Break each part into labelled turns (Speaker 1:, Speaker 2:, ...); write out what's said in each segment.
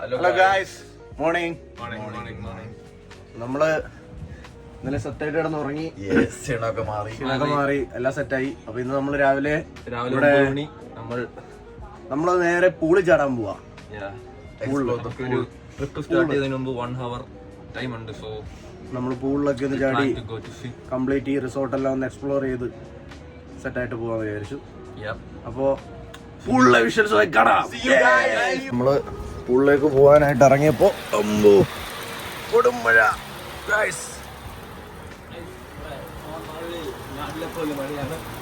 Speaker 1: Hello guys morning
Speaker 2: morning morning morning
Speaker 1: നമ്മൾ ഇന്നലെ സെറ്റായിട്ട് കിടന്ന് ഉറങ്ങി
Speaker 3: ക്ഷീണമൊക്കെ മാറി.
Speaker 1: ക്ഷീണമൊക്കെ മാറി. എല്ലാം സെറ്റായി. അപ്പൊ ഇന്ന് നമ്മൾ രാവിലെ
Speaker 2: രാവിലെ നമ്മൾ
Speaker 1: നമ്മൾ നേരെ പൂളി ചാടാൻ പോവാ.
Speaker 2: ഒരു ട്രിപ്പ് സ്റ്റാർട്ട് ചെയ്തതിന് മുമ്പ് വൺ ഹവർ ടൈം ഉണ്ട് സോ
Speaker 1: നമ്മൾ പൂളിലൊക്കെ ഒന്ന് ചാടി കംപ്ലീറ്റ് ഈ റിസോർട്ടെല്ലാം ഒന്ന് എക്സ്പ്ലോർ ചെയ്ത് സെറ്റായിട്ട് പോവാന്ന് വിചാരിച്ചു. അപ്പോ പൂളിലെ വിഷ്വൽസ് കാണാം. നമ്മൾ പൂളിലേക്ക് പോകാനായിട്ട് ഇറങ്ങിയപ്പോ അമ്പോ. കൊടുമഴ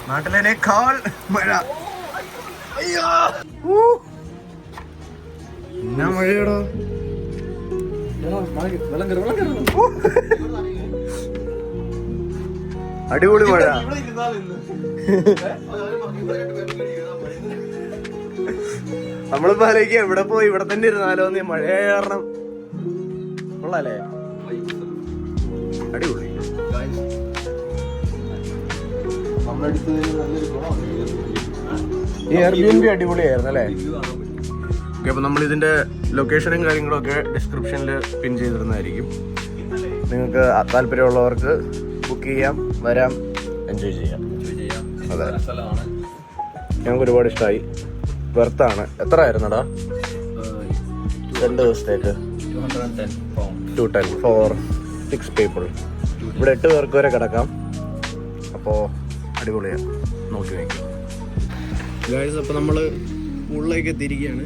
Speaker 1: നാട്ടിലേക്കാൾ മഴ. എന്നാ മഴയോടോ? അടിപൊളി മഴ. നമ്മളിപ്പോ ആലോചിക്കുക എവിടെ പോയി? ഇവിടെ തന്നെ ഇരുന്നാലോ നീ മഴ കാരണം. കൊള്ളാലേ അടിപൊളി. ഈ എയർബിഎൻബി അടിപൊളിയായിരുന്നു അല്ലേ? ഓക്കെ അപ്പൊ നമ്മൾ ഇതിന്റെ ലൊക്കേഷനും കാര്യങ്ങളും ഒക്കെ ഡിസ്ക്രിപ്ഷനിൽ പിൻ ചെയ്തിരുന്നതായിരിക്കും. നിങ്ങൾക്ക് താല്പര്യമുള്ളവർക്ക് ബുക്ക് ചെയ്യാം വരാം എൻജോയ് ചെയ്യാം. അതെ.
Speaker 2: സ്ഥലമാണ്.
Speaker 1: ഞങ്ങൾക്ക് ഒരുപാട് ഇഷ്ടമായി വെർത്താണ്. എത്ര ആയിരുന്നടാ രണ്ട് ദിവസത്തേക്ക്
Speaker 2: two ten
Speaker 1: four six people ഇവിടെ എട്ട് പേർക്ക് വരെ കിടക്കാം. അപ്പോൾ അടിപൊളിയാണ് നോക്കി വയ്ക്കും. ഗായ്സ് അപ്പോൾ നമ്മൾ ഉള്ളിലേക്ക് എത്തിയിരിക്കുകയാണ്.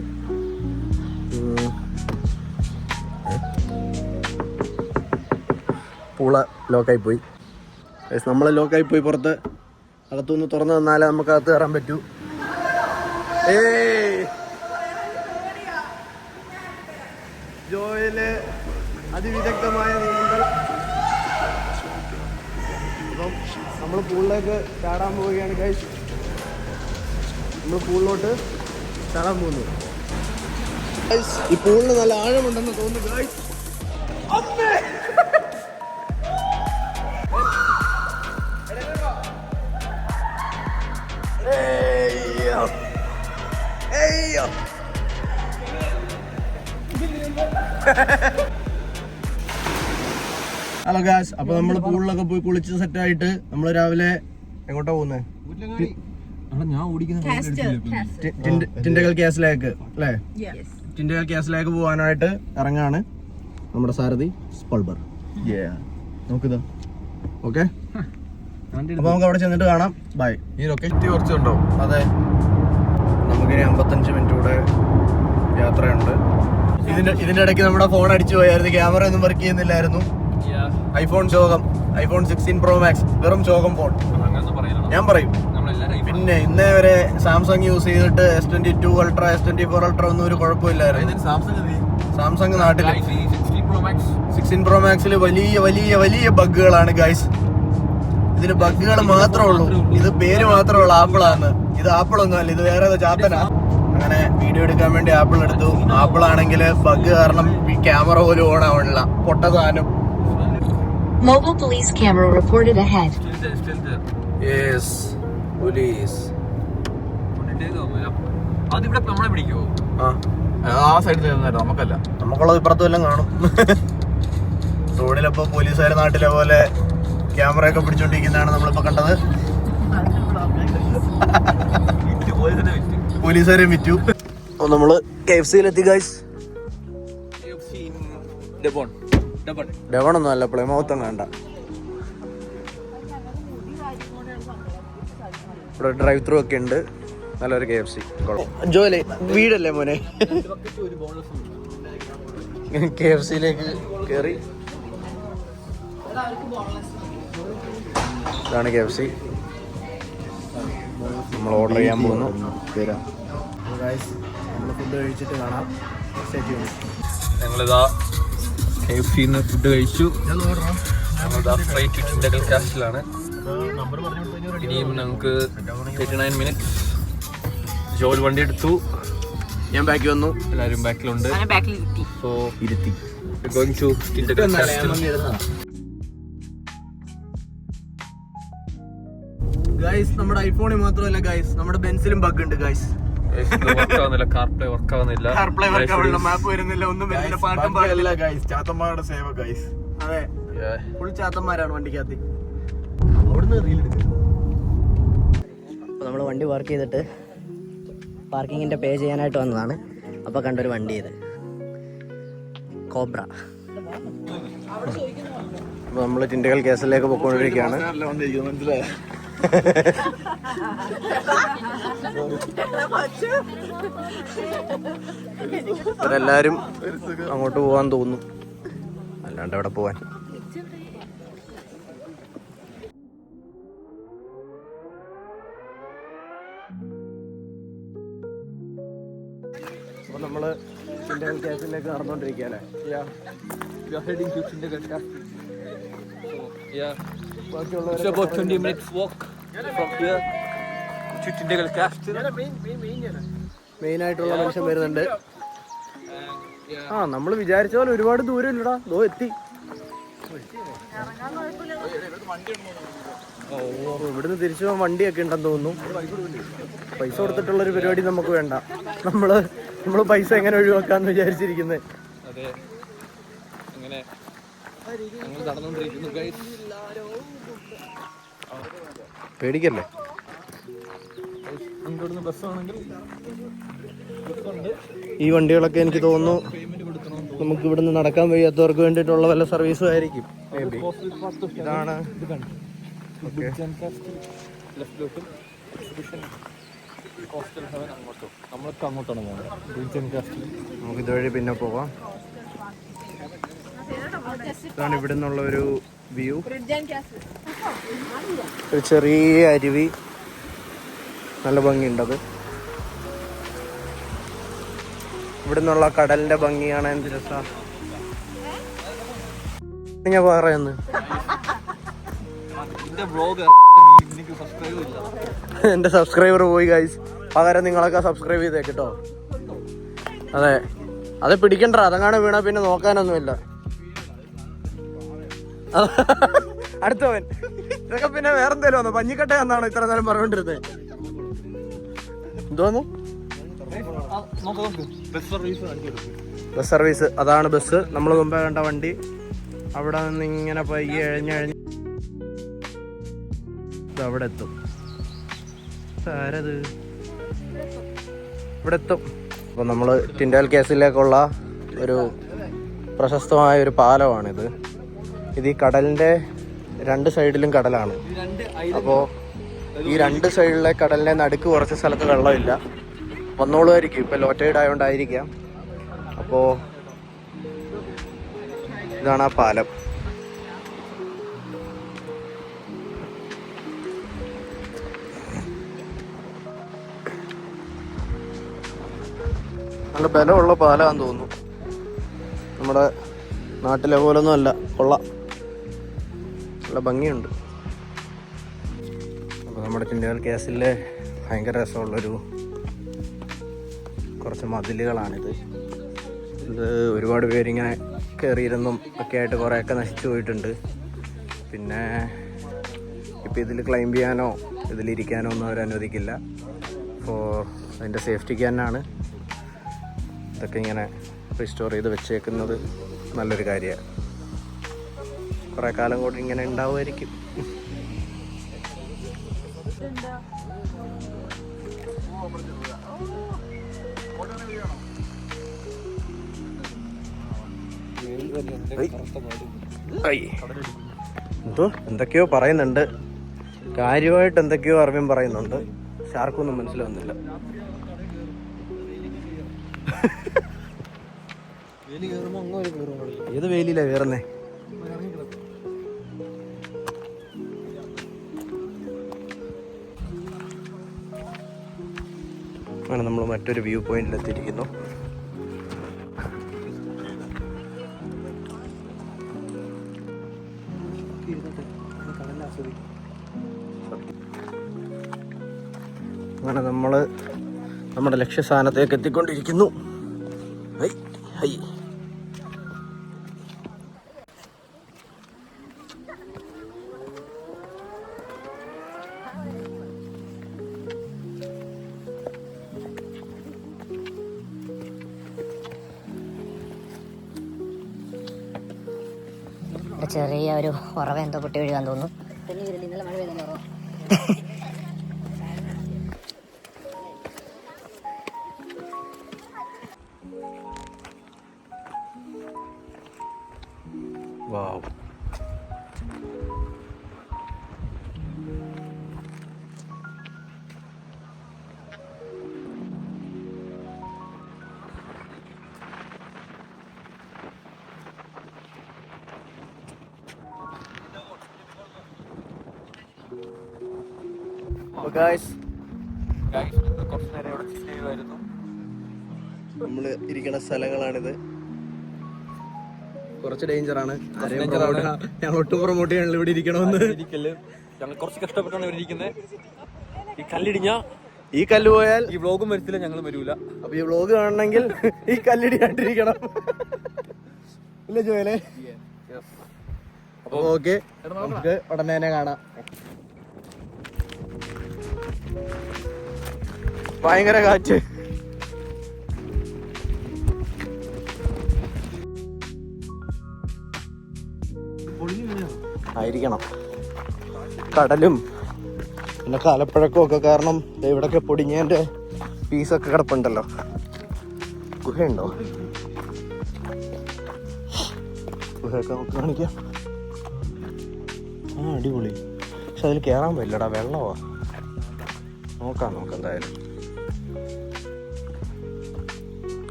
Speaker 1: പൂള ലോക്കായി പോയി. നമ്മളെ നമ്മൾ ലോക്കായി പോയി പുറത്ത്. അകത്തുനിന്ന് തുറന്നു തന്നാലേ നമുക്ക് അകത്ത് കയറാൻ പറ്റൂ. ജോയിൽ അതിവിദഗ്ധമായ നീന്തൽ അപ്പം നമ്മൾ പൂളിലേക്ക് ചാടാൻ പോവുകയാണ് ഗൈസ് നമ്മൾ പൂളിലോട്ട് ചാടാൻ പോകുന്നു. ഈ പൂളിന് നല്ല ആഴമുണ്ടെന്ന് തോന്നുന്നു ഗായ്സ് Hey, ഹലോ ഗാസ് അപ്പൊ നമ്മൾ പൂളിലൊക്കെ പോയി കുളിച്ച് സെറ്റ് ആയിട്ട് നമ്മൾ രാവിലെ എങ്ങോട്ടാ പോകുന്നത്
Speaker 2: ഞാൻ ഓടിക്കുന്ന
Speaker 1: ടിൻഡകൽ ക്യാസിലേക്ക് അല്ലേ? ടിൻഡകൽ ക്യാസിലേക്ക് പോകാനായിട്ട് ഇറങ്ങാണ് നമ്മുടെ സാരഥി സ്പൾബർ നോക്കുക ഓക്കെ അപ്പൊ നമുക്ക് അവിടെ ചെന്നിട്ട് കാണാം. ബൈ
Speaker 2: ഈ ലൊക്കേഷൻ കുറച്ചുണ്ടോ
Speaker 1: അതെ. നമുക്കിനി അമ്പത്തഞ്ച് മിനിറ്റ് കൂടെ യാത്രയുണ്ട്. ഇതിന്റെ ഇതിന്റെ ഇടയ്ക്ക് നമ്മുടെ ഫോൺ അടിച്ചു പോയായിരുന്നു. ക്യാമറ ഒന്നും വർക്ക് ചെയ്യുന്നില്ലായിരുന്നു. ഐഫോൺ ശോകം ഐഫോൺ സിക്സ്റ്റീൻ പ്രോ മാക്സ് വെറും ശോകം ഫോൺ ഞാൻ പറയും.
Speaker 2: നമ്മളെല്ലാരും
Speaker 1: പിന്നെ ഇന്നേ വരെ സാംസങ് യൂസ് ചെയ്തിട്ട് S twenty two ultra S twenty four ultra ഒന്നും ഒരു കുഴപ്പമില്ലായിരുന്നു.
Speaker 2: സാംസങ്
Speaker 1: നാട്ടിൽ നാട്ടിൽ.
Speaker 2: സിക്സ്റ്റീൻ പ്രോ
Speaker 1: മാക്സിൽ വലിയ വലിയ വലിയ ബഗ്ഗുകളാണ് ഗൈസ് ഇതിന് ബഗ്ഗുകൾ മാത്രമേ ഉള്ളൂ. ഇത് പേര് മാത്രമേ ഉള്ളൂ ആപ്പിളാണ് ഇത് ആപ്പിളൊന്നും അല്ല ഇത് വേറെ ഏതോ ചാത്തനാ. അങ്ങനെ വീഡിയോ എടുക്കാൻ വേണ്ടി ആപ്പിൾ എടുത്തു. ആപ്പിൾ ആണെങ്കിൽ ബഗ് കാരണം ഈ ക്യാമറ പോലും ഓൺ ആവണില്ല. പൊട്ട സാധനം.
Speaker 4: Mobile police camera reported ahead.
Speaker 1: Yes police
Speaker 2: അതിവിടെ നമ്മളെ പിടിക്കുവോ
Speaker 1: ആ
Speaker 2: ആ സൈഡിൽ നമുക്കല്ല.
Speaker 1: നമുക്കുള്ളത് ഇപ്പുറത്തും എല്ലാം കാണും. റോഡിലപ്പോ പോലീസുകാർ നാട്ടിലെ പോലെ ക്യാമറ ഒക്കെ പിടിച്ചോണ്ടിരിക്കുന്നതാണ് നമ്മളിപ്പോ കണ്ടത്. പോലീസുകാരെ വിറ്റു അപ്പൊ നമ്മൾ കെ എഫ് സിയിലെത്തി ഗൈസ്
Speaker 2: ഡെബോൺ
Speaker 1: ഒന്നും അല്ല പ്ലെമൗത്തം വേണ്ട. ഇവിടെ ഡ്രൈവ് ത്രൂ ഒക്കെ ഉണ്ട്. നല്ലൊരു കെ എഫ് സി ജോലി വീടല്ലേ മോനെ? കെ എഫ് സിയിലേക്ക് കയറി ഇതാണ് കെ എഫ് സി നമ്മൾ ഓർഡർ ചെയ്യാൻ പോകുന്നു. നമ്മൾ ഫുഡ് കഴിച്ചിട്ട് കാണാം.
Speaker 2: ഞങ്ങളിതാ കെ എഫ് സിന്ന് ഫുഡ് കഴിച്ചു. ഞങ്ങളിതാ ഫ്ലൈറ്റ് ടിൻഡകൽ കാസ്റ്റിലാണ് ഇനിയും ഞങ്ങൾക്ക് തേർട്ടി നയൻ മിനിറ്റ്സ് ജോൽ വണ്ടി എടുത്തു.
Speaker 1: ഞാൻ ബാക്കിൽ വന്നു.
Speaker 2: എല്ലാവരും ബാക്കിലുണ്ട് സോ
Speaker 1: ഇരുത്തി.
Speaker 2: Going to Dindigul castle
Speaker 1: guys നമ്മുടെ ഐഫോണിൽ മാത്രമല്ല ഗൈസ് നമ്മുടെ ബെൻസിലും ബഗ് ഉണ്ട് ഗൈസ്
Speaker 2: വർക്ക് ആവുന്നില്ല കാർ വർക്ക് ആവുന്നില്ല
Speaker 1: കാർപ്ലേ വർക്ക് ആവുന്നില്ല മാപ്പ് വരുന്നില്ല ഒന്നും വരുന്നില്ല പാട്ടും പാടില്ല.
Speaker 3: ഗൈസ് ചാത്തന്മാരുടെ സേവ ഗൈസ്
Speaker 1: അതെ.
Speaker 2: Yeah.
Speaker 1: ഫുൾ ചാത്തന്മാരാണ് വണ്ടിക്കകത്ത്.
Speaker 3: അവിടുന്ന് റീൽ എടുക്കുക
Speaker 5: അപ്പോൾ നമ്മൾ വണ്ടി പാർക്ക് ചെയ്തിട്ട് പാർക്കിങ്ങിന്റെ പേ ചെയ്യാനായിട്ട് വന്നതാണ്. അപ്പോൾ കണ്ടൊരു വണ്ടി ഇത്. കോബ്ര
Speaker 1: അപ്പൊ നമ്മൾ ടിൻഡകൽ കേസിലേക്ക് പോയിക്കൊണ്ടിരിക്കുകയാണ്
Speaker 3: മനസ്സിലായോ?
Speaker 1: ഇവരെല്ലാരും അങ്ങോട്ട് പോവാൻ തോന്നുന്നു. അല്ലാണ്ട് അവിടെ പോവാൻ? അപ്പൊ നമ്മൾ
Speaker 2: yeah. It's about 20 minutes walk. From here ചുറ്റിന്റെ Chindagal Castle.
Speaker 1: Main ആയിട്ടുള്ള മനുഷ്യൻ വരുന്നുണ്ട്. ആ നമ്മൾ വിചാരിച്ച പോലെ ഒരുപാട് ദൂരം ഇല്ലടാ ദോ എത്തി. ഓ, ഇവിടുന്ന് തിരിച്ചു പോകാൻ വണ്ടിയൊക്കെ ഉണ്ടെന്ന് തോന്നുന്നു. പൈസ കൊടുത്തിട്ടുള്ള ഒരു പരിപാടി നമുക്ക് വേണ്ട. നമ്മൾ നമ്മൾ പൈസ എങ്ങനെ ഒഴിവാക്കാന്ന് വിചാരിച്ചിരിക്കുന്നത്
Speaker 2: അതെ. അങ്ങനെ നടന്നുകൊണ്ടിരിക്കുന്നു
Speaker 1: പേടിക്കല്ലേ? ഈ വണ്ടികളൊക്കെ എനിക്ക് തോന്നുന്നു നമുക്ക് ഇവിടുന്ന് നടക്കാൻ വയ്യാത്തവർക്ക് വേണ്ടിയിട്ടുള്ള വല്ല സർവീസും ആയിരിക്കും. ഇതാണ്. നമുക്ക് ഇതുവഴി പിന്നെ പോവാം. ഇതാണ് ഇവിടെ നിന്നുള്ള ഒരു വ്യൂ. ഒരു ചെറിയ അരുവി. നല്ല ഭംഗിയുണ്ടത് ഇവിടെ നിന്നുള്ള കടലിന്റെ ഭംഗിയാണ് എന്ത് രസം. ഞാൻ പറയുന്നു
Speaker 2: എന്റെ എനിക്ക് സബ്സ്ക്രൈബ് ഇല്ല.
Speaker 1: എന്റെ സബ്സ്ക്രൈബർ പോയി ഗൈസ് പകരം നിങ്ങളൊക്കെ സബ്സ്ക്രൈബ് ചെയ്തേ കേട്ടോ അതെ. അത് പിടിക്കണ്ട. അതങ്ങാണ് വീണ പിന്നെ നോക്കാനൊന്നുമില്ല. അടുത്തവൻ. ഇതൊക്കെ പിന്നെ വേറെന്തേലും വന്നു? പഞ്ഞിക്കട്ട എന്നാണ് ഇത്ര നേരം പറഞ്ഞോണ്ടിരുന്നത് എന്തോന്നു?
Speaker 2: ബസ് സർവീസ്
Speaker 1: അതാണ് ബസ്. നമ്മൾ മുമ്പേ കണ്ട വണ്ടി. അവിടെ നിന്ന് ഇങ്ങനെ പയ്യെ എഴഞ്ഞഴഞ്ഞ് ഇത് അവിടെ എത്തും. ആരത് ഇവിടെ എത്തും. അപ്പോൾ നമ്മൾ ടിൻഡൽ കേസിലേക്കുള്ള ഒരു പ്രശസ്തമായ ഒരു പാലമാണിത്. ഇത് ഈ കടലിന്റെ രണ്ട് സൈഡിലും കടലാണ്. അപ്പോൾ ഈ രണ്ട് സൈഡിലെ കടലിന്റെ നടുക്ക് കുറച്ച് സ്ഥലത്ത് വെള്ളമില്ല. വന്നോളുമായിരിക്കും. ഇപ്പൊ ലോറ്റൈഡ് ആയതുകൊണ്ടായിരിക്കാം അപ്പോ ഇതാണ് ആ പാലം. നല്ല ബലമുള്ള പാലാന്ന് തോന്നുന്നു. നമ്മുടെ നാട്ടിലെ പോലൊന്നും അല്ല. കൊള്ളാം. നല്ല ഭംഗിയുണ്ട്. അപ്പോൾ നമ്മുടെ ചിന്തകൾ കേസിലെ ഭയങ്കര രസമുള്ളൊരു കുറച്ച് മതിലുകളാണിത്. ഇത് ഒരുപാട് പേരിങ്ങനെ കയറിയിരുന്നും ഒക്കെ ആയിട്ട് കുറേയൊക്കെ നശിച്ചു പോയിട്ടുണ്ട്. പിന്നെ ഇപ്പോൾ ഇതിൽ ക്ലൈംബ് ചെയ്യാനോ ഇതിലിരിക്കാനോ ഒന്നും അവർ അനുവദിക്കില്ല. അപ്പോൾ അതിന്റെ സേഫ്റ്റിക്ക് തന്നെയാണ് ഇതൊക്കെ ഇങ്ങനെ റിസ്റ്റോർ ചെയ്ത് വെച്ചേക്കുന്നത് നല്ലൊരു കാര്യമാണ് കുറേ കാലം കൂടി ഇങ്ങനെ ഉണ്ടാവുമായിരിക്കും. എന്തോ? എന്തൊക്കെയോ പറയുന്നുണ്ട്. കാര്യമായിട്ട് എന്തൊക്കെയോ അറിവും പറയുന്നുണ്ട്. പക്ഷെ ആർക്കൊന്നും മനസ്സിലാവുന്നില്ല. ഏത് വെയിലില്ല വേറെന്നേ അങ്ങനെ നമ്മൾ മറ്റൊരു വ്യൂ പോയിന്റിൽ എത്തിയിരിക്കുന്നു. അങ്ങനെ നമ്മൾ നമ്മുടെ ലക്ഷ്യസ്ഥാനത്തേക്ക് എത്തിക്കൊണ്ടിരിക്കുന്നു. ഹൈ ഹൈ
Speaker 6: ചെറിയ ഒരു ഉറവ എന്തോ പൊട്ടി വീഴുകാൻ തോന്നുന്നു.
Speaker 1: നമ്മൾ ഇരിക്കുന്ന സ്ഥലങ്ങളാണിത്. കുറച്ച് ഡേഞ്ചർ ആണ്. ഞങ്ങൾ ഒട്ടും പ്രൊമോട്ട് ചെയ്യാനുള്ള ഇവിടെ ഇരിക്കണമെന്ന്
Speaker 2: ഞങ്ങൾ കുറച്ച് കഷ്ടപ്പെട്ടാണ് ഇവിടെ ഇരിക്കുന്നത് ഈ കല്ലിടിഞ്ഞ
Speaker 1: ഈ കല്ല് പോയാൽ
Speaker 2: ഈ വ്ളോഗും വരത്തില്ല ഞങ്ങൾ വരൂല.
Speaker 1: അപ്പൊ ഈ വ്ളോഗ് കാണണമെങ്കിൽ ഈ കല്ലിടി കണ്ടിരിക്കണം ഇല്ല ജോയലേ. അപ്പൊ ഓക്കെ നമുക്ക് ഉടനെ തന്നെ കാണാം. ഭയങ്കര കാറ്റ്. ആയിരിക്കണം. കടലും പിന്നെ കാലപ്പഴക്കവും ഒക്കെ കാരണം ഇവിടൊക്കെ പൊടിഞ്ഞേന്റെ പീസൊക്കെ കിടപ്പുണ്ടല്ലോ. ഗുഹയുണ്ടോ? ഗുഹയൊക്കെ നമുക്ക് കാണിക്കാം. ആ അടിപൊളി. പക്ഷെ അതിൽ കയറാൻ പറ്റില്ലടാ വെള്ളമാ നോക്കാം നമുക്ക് എന്തായാലും.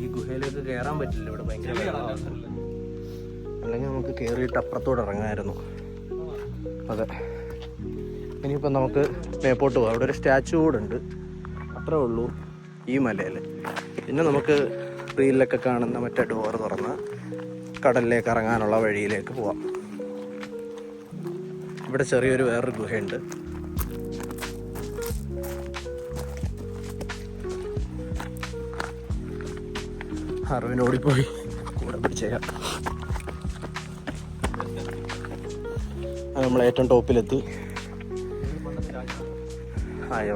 Speaker 1: ഈ ഗുഹയിലേക്ക് കയറാൻ പറ്റില്ല ഇവിടെ ഭയങ്കര അല്ലെങ്കിൽ നമുക്ക് കയറിയിട്ട് അപ്പുറത്തോട് ഇറങ്ങായിരുന്നു. അതെ. ഇനിയിപ്പോൾ നമുക്ക് മേപ്പോട്ട് പോകാം. അവിടെ ഒരു സ്റ്റാച്ചു കൂടെ ഉണ്ട്. അത്രേ ഉള്ളൂ ഈ മലയിൽ പിന്നെ നമുക്ക് റീലിലൊക്കെ കാണുന്ന മറ്റേ ഡോർ തുറന്ന് കടലിലേക്ക് ഇറങ്ങാനുള്ള വഴിയിലേക്ക് പോവാം. ഇവിടെ ചെറിയൊരു വേറൊരു ഗുഹയുണ്ട്. അറിവിന് ഓടിപ്പോയി കൂടെ പിടിച്ചേക്കാം. നമ്മൾ ഏറ്റവും ടോപ്പിലെത്തി. ആയി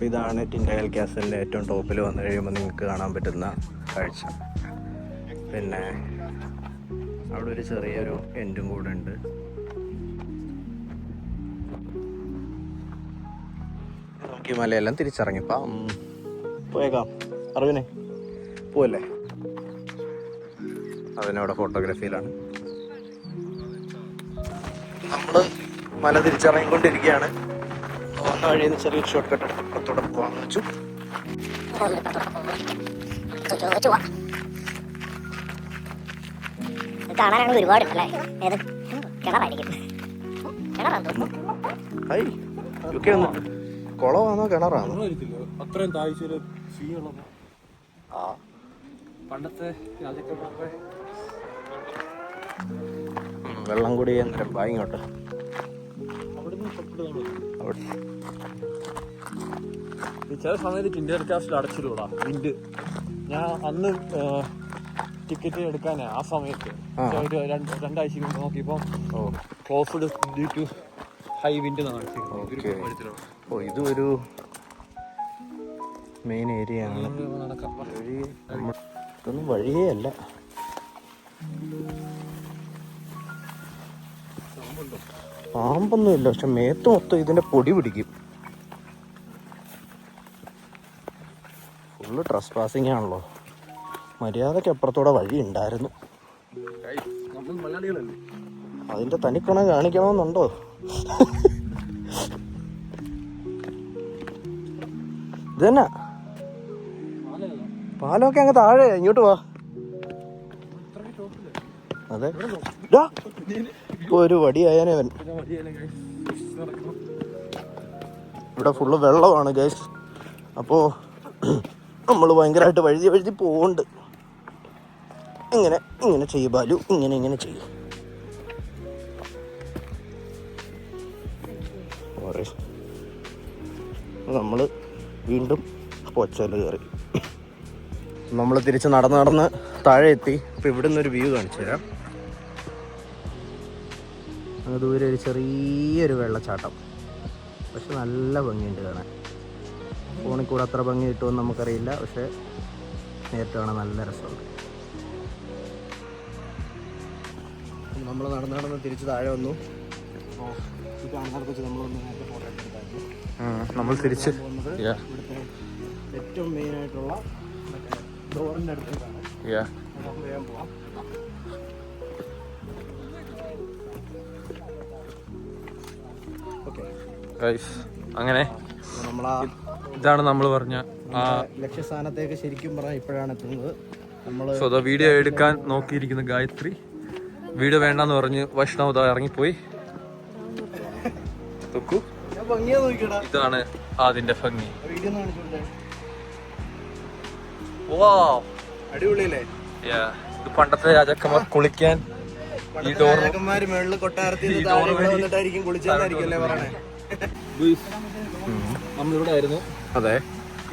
Speaker 1: അപ്പോൾ ഇതാണ് ടിൻഡയൽ ക്യാസലിന്റെ ഏറ്റവും ടോപ്പിൽ വന്നു കഴിയുമ്പോൾ നിങ്ങൾക്ക് കാണാൻ പറ്റുന്ന കാഴ്ച. പിന്നെ അവിടെ ഒരു ചെറിയൊരു എൻഡും കൂടെ ഉണ്ട്. നമുക്ക് ഈ മലയെല്ലാം തിരിച്ചിറങ്ങിപ്പം പോയേക്കാം. അറിവിനെ പോവല്ലേ? അതിനവിടെ ഫോട്ടോഗ്രാഫിയിലാണ്. നമ്മൾ മല തിരിച്ചിറങ്ങിക്കൊണ്ടിരിക്കുകയാണ്. നിന്ന് ചെറിയൊരു ഷോർട്ട് കട്ട് എടുത്ത് പോകാമെന്ന് വെച്ചു.
Speaker 6: കാണാനാണെങ്കിൽ ഏത്? കിണറായിരിക്കും.
Speaker 1: വന്നിട്ട് കുളമാണോ കിണറാണോ?
Speaker 2: അത്രയും
Speaker 1: ആ.
Speaker 2: പണ്ടത്തെ രാജാക്കന്മാരുടെ
Speaker 1: വെള്ളം കൂടി അന്നേരം വാ
Speaker 2: ചില സമയത്ത് ടിൻഡർ കാസ്റ്റിൽ അടച്ചിടൂടാ വിൻഡ് ഞാൻ അന്ന് ടിക്കറ്റ് എടുക്കാനാ ആ സമയത്ത്. ഒരു രണ്ട് രണ്ടാഴ്ച മുമ്പ് നോക്കിയപ്പോ closed due to high wind
Speaker 1: ഓ ഇത് ഒരു മെയിൻ ഏരിയ ആണ്. ഇതൊന്നും വഴിയേ അല്ല. പാമ്പൊന്നും ഇല്ല പക്ഷെ മേത്ത് മൊത്തം ഇതിന്റെ പൊടി പിടിക്കും. ഫുള്ള് ട്രസ് പാസിങ് ആണല്ലോ. മര്യാദയ്ക്ക് അപ്പുറത്തൂടെ വഴി ഉണ്ടായിരുന്നു അതിന്റെ തനിക്കണ കാണിക്കണമെന്നുണ്ടോ? ഇതന്നെ. പാലൊക്കെ അങ്ങ് താഴെ ഇങ്ങോട്ട് വാ. അതെ. ഒരു വടിയായനെ അവൻ. ഇവിടെ ഫുള്ള് വെള്ളമാണ് ഗൈസ് അപ്പോ നമ്മൾ ഭയങ്കരമായിട്ട് വഴുതി വഴുതി പോകുന്നുണ്ട് ഇങ്ങനെ ഇങ്ങനെ ചെയ്യും ബാലു ഇങ്ങനെ ഇങ്ങനെ ചെയ്യും. നമ്മൾ വീണ്ടും പൊച്ചൽ കയറി. നമ്മൾ തിരിച്ച് നടന്ന് നടന്ന് താഴെ എത്തി. അപ്പോൾ ഇവിടുന്ന് ഒരു വ്യൂ കാണിച്ചു തരാം അങ്ങ് ദൂരെ ഒരു ചെറിയൊരു വെള്ളച്ചാട്ടം. പക്ഷെ നല്ല ഭംഗിയുണ്ട് കാണാൻ. ഫോണിൽ കൂടെ അത്ര ഭംഗി കിട്ടുമെന്ന് നമുക്കറിയില്ല. പക്ഷെ നേരിട്ട് കാണാൻ നല്ല രസമുണ്ട്. നമ്മൾ നടന്ന് നടന്ന് തിരിച്ച് താഴെ വന്നു. നമ്മൾ
Speaker 2: തിരിച്ച്
Speaker 1: ഏറ്റവും മെയിനായിട്ടുള്ള ഡോറിന്റെ അടുത്തേക്കാണ് വേഗം പോവാം.
Speaker 2: ഗൈസ് അങ്ങനെ ഇതാണ് നമ്മൾ പറഞ്ഞ ആ
Speaker 1: ലക്ഷ്യസ്ഥാനത്തേക്ക് ശരിക്കും പറഞ്ഞാൽ ഇപ്പോഴാണ് എത്തുന്നത്.
Speaker 2: സോ വീഡിയോ എടുക്കാൻ നോക്കിയിരിക്കുന്ന ഗായത്രി. വീഡിയോ വേണ്ടെന്ന് പറഞ്ഞ് വൈഷ്ണവ് ദാ ഇറങ്ങിപ്പോയി. ഇതാണ് അതിന്റെ ഭംഗി.
Speaker 7: അടിപൊളിയല്ലേ.
Speaker 2: ഇത് പണ്ടത്തെ രാജാക്കന്മാർ കുളിക്കാൻ ഈ ഡോർ
Speaker 7: കൊട്ടാരത്തിൽ വന്നിട്ടായിരിക്കും അല്ലേ പറയണേ?
Speaker 2: നമ്മളിവിടെ ആയിരുന്നു
Speaker 1: അതെ.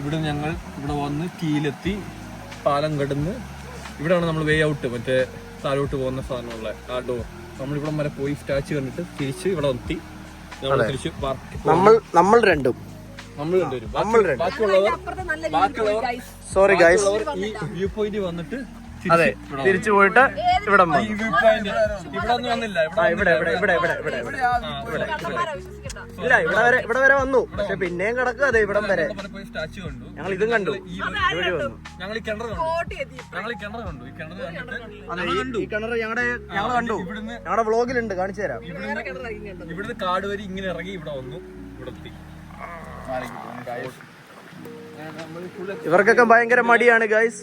Speaker 2: ഇവിടെ ഞങ്ങൾ ഇവിടെ വന്ന് കീലെത്തി പാലം കടന്ന് ഇവിടെയാണ് നമ്മൾ വേ ഔട്ട് മറ്റേ താഴോട്ട് പോകുന്ന സാധനമുള്ള ആ ഡോർ നമ്മളിവിടെ വരെ പോയി സ്റ്റാച്ചു കണ്ടിട്ട് തിരിച്ച് ഇവിടെ എത്തി. നമ്മൾ തിരിച്ച്
Speaker 1: നമ്മൾ നമ്മൾ രണ്ടും.
Speaker 2: നമ്മൾ രണ്ടുപേരും. ബാക്കി- ബാക്കിയുള്ളവർ ബാക്കിയുള്ളവർ
Speaker 1: സോറി ഗൈസ്
Speaker 2: ഈ വ്യൂ പോയിന്റ് വന്നിട്ട്
Speaker 1: അതെ തിരിച്ചു പോയിട്ട് ഇവിടെ
Speaker 2: ഈ വ്യൂ പോയിന്റ് ഇവിടെ ഒന്നും വന്നില്ല. ഇവിടെ
Speaker 1: ഇവിടെ ഇവിടെ ഇവിടെ ഇവിടെ ഇവിടെ. ഇവിടെ ഇല്ല ഇവിടെ വരെ ഇവിടെ വരെ വന്നു. പക്ഷെ പിന്നെയും കിടക്കുക അതെ ഇവിടം വരെ.
Speaker 2: സ്റ്റാച്ചു കണ്ടു.
Speaker 1: ഞങ്ങൾ ഇതും കണ്ടു.
Speaker 2: ഈ
Speaker 1: ഇവിടെ വന്നു.
Speaker 2: ഞങ്ങൾ ഈ കിണർ കണ്ടു. ഞങ്ങൾ ഈ കിണർ കണ്ടു. ഈ കിണർ കണ്ടിട്ട്
Speaker 1: അതെ കണ്ടു. ഈ കിണർ ഞങ്ങളുടെ ഞങ്ങൾ കണ്ടു.
Speaker 2: ഇവിടുന്ന്
Speaker 1: ഞങ്ങളുടെ വ്ളോഗിലുണ്ട് കാണിച്ചു തരാം.
Speaker 2: ഇവിടുന്ന് കാട് വരി ഇങ്ങനെ ഇറങ്ങി ഇവിടെ വന്നു. ഇവിടെ എത്തി.
Speaker 1: ഇവർക്കൊക്കെ ഭയങ്കര മടിയാണ് ഗൈസ്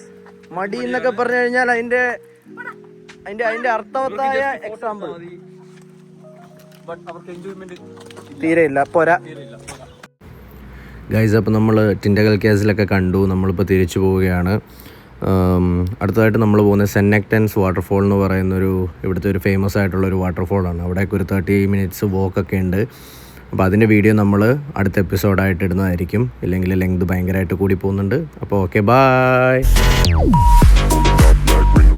Speaker 1: മടി എന്നൊക്കെ പറഞ്ഞു കഴിഞ്ഞാൽ അതിന്റെ അതിന്റെ അതിന്റെ അർത്ഥവത്തായ എക്സാമ്പിൾ
Speaker 2: ബട്ട് അവർക്ക് എൻജോയ്മെന്റ്
Speaker 1: തീരെ ഇല്ല പോരാ. ഗൈസ് അപ്പോൾ നമ്മൾ ടിൻഡകൽ കേസിലൊക്കെ കണ്ടു. നമ്മളിപ്പോൾ തിരിച്ചു പോവുകയാണ്. അടുത്തതായിട്ട് നമ്മൾ പോകുന്നത് സെന്നക്ടൻസ് വാട്ടർഫോൾ എന്ന് പറയുന്നൊരു ഇവിടുത്തെ ഒരു ഫേമസ് ആയിട്ടുള്ള ഒരു വാട്ടർഫോളാണ് അവിടെയൊക്കെ ഒരു തേർട്ടി മിനിറ്റ്സ് വോക്കൊക്കെ ഉണ്ട്. അപ്പോൾ അതിന്റെ വീഡിയോ നമ്മൾ അടുത്ത എപ്പിസോഡായിട്ട് ഇടുന്നതായിരിക്കും. ഇല്ലെങ്കിൽ ലെങ്ത് ഭയങ്കരമായിട്ട് കൂടി പോകുന്നുണ്ട്. അപ്പോൾ ഓക്കെ ബായ്